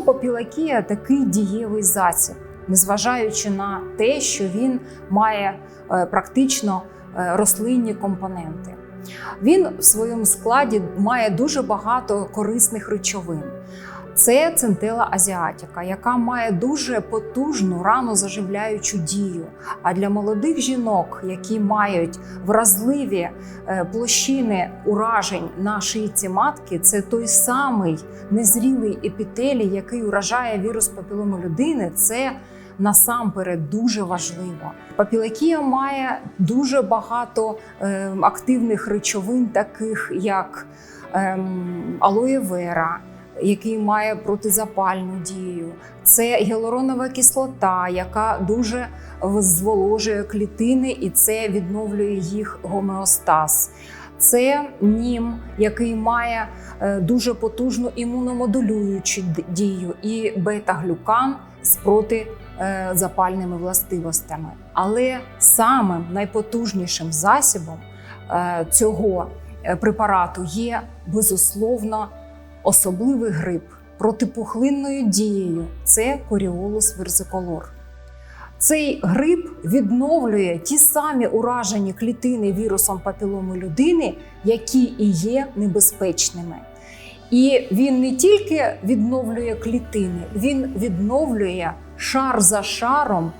папілакія такий дієвий засіб, незважаючи на те, що він має е, практично е, рослинні компоненти. Він в своєму складі має дуже багато корисних речовин. Це центела азіатіка, яка має дуже потужну ранозаживляючу дію. А для молодих жінок, які мають вразливі е, площини уражень на шийці матки, це той самий незрілий епітелій, який уражає вірус папілому людини. Це насамперед дуже важливо. Папілакія має дуже багато е, активних речовин, таких як ем, алоє вера, який має протизапальну дію. Це гіалуронова кислота, яка дуже зволожує клітини і це відновлює їх гомеостаз. Це нім, який має е, дуже потужну імуномодулюючу дію, і бета-глюкан з протизапальними властивостями. Але самим найпотужнішим засібом е, цього е, препарату є безусловно особливий гриб протипухлинною дією це коріолус верзиколор. Цей гриб відновлює ті самі уражені клітини вірусом папілому людини, які і є небезпечними. І він не тільки відновлює клітини, він відновлює шар за шаром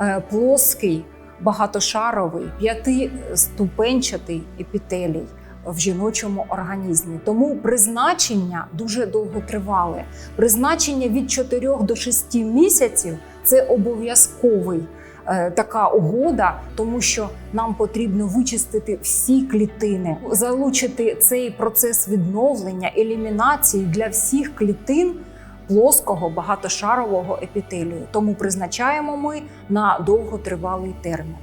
е, плоский, багатошаровий, п'ятиступенчатий епітелій в жіночому організмі. Тому призначення дуже довготривале. Призначення від 4 до 6 місяців це обов'язковий. е, Така угода, тому що нам потрібно вичистити всі клітини, залучити цей процес відновлення, елімінації для всіх клітин плоского багатошарового епітелію. Тому призначаємо ми на довготривалий термін.